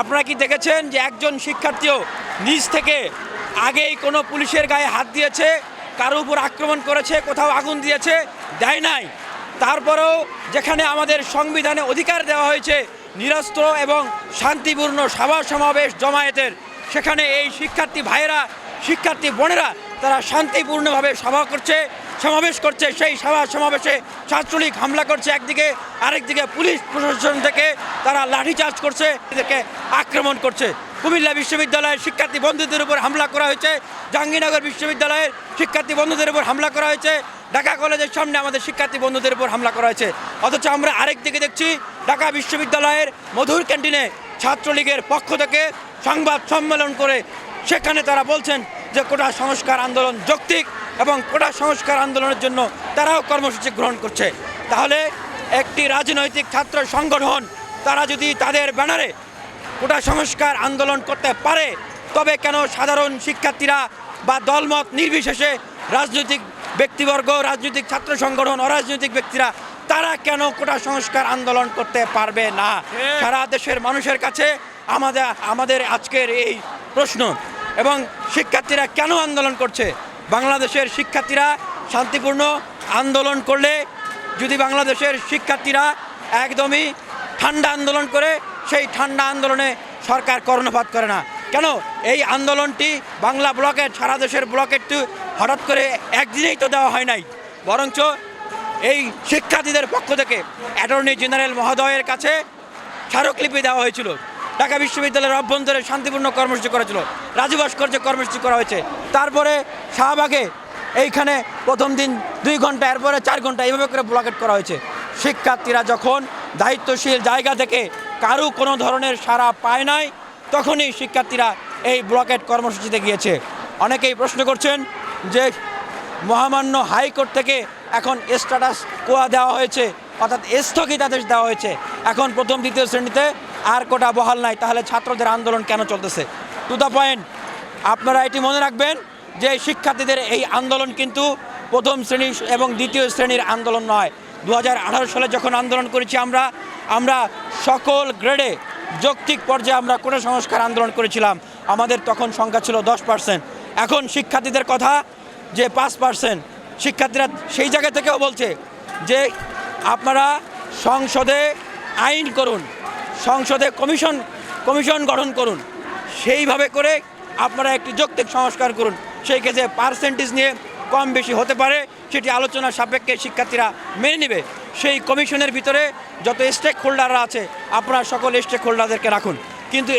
আপনারা কি দেখেছেন যে একজন শিক্ষার্থীও নিজ থেকে আগেই কোনো পুলিশের গায়ে হাত দিয়েছে কারও উপর আক্রমণ করেছে, কোথাও আগুন দিয়েছে, দেয় নাই। তারপরেও যেখানে আমাদের সংবিধানে অধিকার দেওয়া হয়েছে, নিরস্ত্র এবং শান্তিপূর্ণ সভা সমাবেশ জমায়েতের, সেখানে এই শিক্ষার্থী ভাইয়েরা, শিক্ষার্থী বোনেরা, তারা শান্তিপূর্ণভাবে সভা করছে। সমাবেশ করছে, সেই সভা সমাবেশে ছাত্রলীগ হামলা করছে। একদিকে, আরেকদিকে পুলিশ প্রশাসন থেকে তারা লাঠিচার্জ করছে, এদেরকে আক্রমণ করছে। কুমিল্লা বিশ্ববিদ্যালয়ের শিক্ষার্থী বন্ধুদের উপর হামলা করা হয়েছে। জাহাঙ্গীরনগর বিশ্ববিদ্যালয়ের শিক্ষার্থী বন্ধুদের উপর হামলা করা হয়েছে। ঢাকা কলেজের সামনে আমাদের শিক্ষার্থী বন্ধুদের উপর হামলা করা হয়েছে। অথচ আমরা আরেক দিকে দেখছি, ঢাকা বিশ্ববিদ্যালয়ের মধুর ক্যান্টিনে ছাত্রলীগের পক্ষ থেকে সংবাদ সম্মেলন করে সেখানে তারা বলছেন যে কোটা সংস্কার আন্দোলন যৌক্তিক এবং কোটা সংস্কার আন্দোলনের জন্য তারাও কর্মসূচি গ্রহণ করছে। তাহলে একটি রাজনৈতিক ছাত্র সংগঠন তারা যদি তাদের ব্যানারে কোটা সংস্কার আন্দোলন করতে পারে তবে কেন সাধারণ শিক্ষার্থীরা বা দলমত নির্বিশেষে রাজনৈতিক ব্যক্তিবর্গ রাজনৈতিক ছাত্র সংগঠন অরাজনৈতিক ব্যক্তিরা তারা কেন কোটা সংস্কার আন্দোলন করতে পারবে না? সারা দেশের মানুষের কাছে আমাদের আমাদের আজকের এই প্রশ্ন। এবং শিক্ষার্থীরা কেন আন্দোলন করছে? বাংলাদেশের শিক্ষার্থীরা শান্তিপূর্ণ আন্দোলন করলে, যদি বাংলাদেশের শিক্ষার্থীরা একদমই ঠান্ডা আন্দোলন করে, সেই ঠান্ডা আন্দোলনে সরকার কর্ণপাত করে না। কেন? এই আন্দোলনটি বাংলা ব্লকের সারা দেশের ব্লকেরটি হঠাৎ করে একদিনেই তো দেওয়া হয় নাই। বরঞ্চ এই শিক্ষার্থীদের পক্ষ থেকে অ্যাটর্নি জেনারেল মহোদয়ের কাছে স্মারকলিপি দেওয়া হয়েছিল। ঢাকা বিশ্ববিদ্যালয়ের অভ্যন্তরে শান্তিপূর্ণ কর্মসূচি করেছিল। রাজু ভাস্কর্যে কর্মসূচি করা হয়েছে। তারপরে শাহবাগে এইখানে প্রথম দিন দুই ঘণ্টা, এরপরে চার ঘণ্টা এইভাবে করে ব্লকেট করা হয়েছে। শিক্ষার্থীরা যখন দায়িত্বশীল জায়গা থেকে কারও কোনো ধরনের সাড়া পায় নাই, তখনই শিক্ষার্থীরা এই ব্লকেট কর্মসূচিতে গিয়েছে। অনেকেই প্রশ্ন করছেন যে মহামান্য হাইকোর্ট থেকে এখন স্ট্যাটাস কোয়া দেওয়া হয়েছে, অর্থাৎ স্থগিতাদেশ দেওয়া হয়েছে। এখন প্রথম, দ্বিতীয় শ্রেণীতে আর কোটা বহাল নাই, তাহলে ছাত্রদের আন্দোলন কেন চলতেছে? টু দ্য পয়েন্ট আপনারা এটি মনে রাখবেন যে শিক্ষার্থীদের এই আন্দোলন কিন্তু প্রথম শ্রেণি এবং দ্বিতীয় শ্রেণির আন্দোলন নয়। দু সালে যখন আন্দোলন করেছি আমরা আমরা সকল গ্রেডে যৌক্তিক পর্যায়ে আমরা কোনো সংস্কার আন্দোলন করেছিলাম। আমাদের তখন সংখ্যা ছিল দশ পার্সেন্ট এখন শিক্ষার্থীদের কথা যে পাঁচ পার্সেন্ট শিক্ষার্থীরা সেই জায়গা থেকেও বলছে যে আপনারা সংসদে আইন করুন। সংসদে কমিশন কমিশন গঠন করুন। সেইভাবে করে আপনারা একটি যৌক্তিক সংস্কার করুন। সেই ক্ষেত্রে পার্সেন্টেজ নিয়ে কম বেশি হতে পারে, সেটি আলোচনার সাপেক্ষে শিক্ষার্থীরা মেনে নেবে। সেই কমিশনের ভিতরে যত স্টেক হোল্ডাররা আছে, আপনারা সকল স্টেক হোল্ডারদেরকে রাখুন। কিন্তু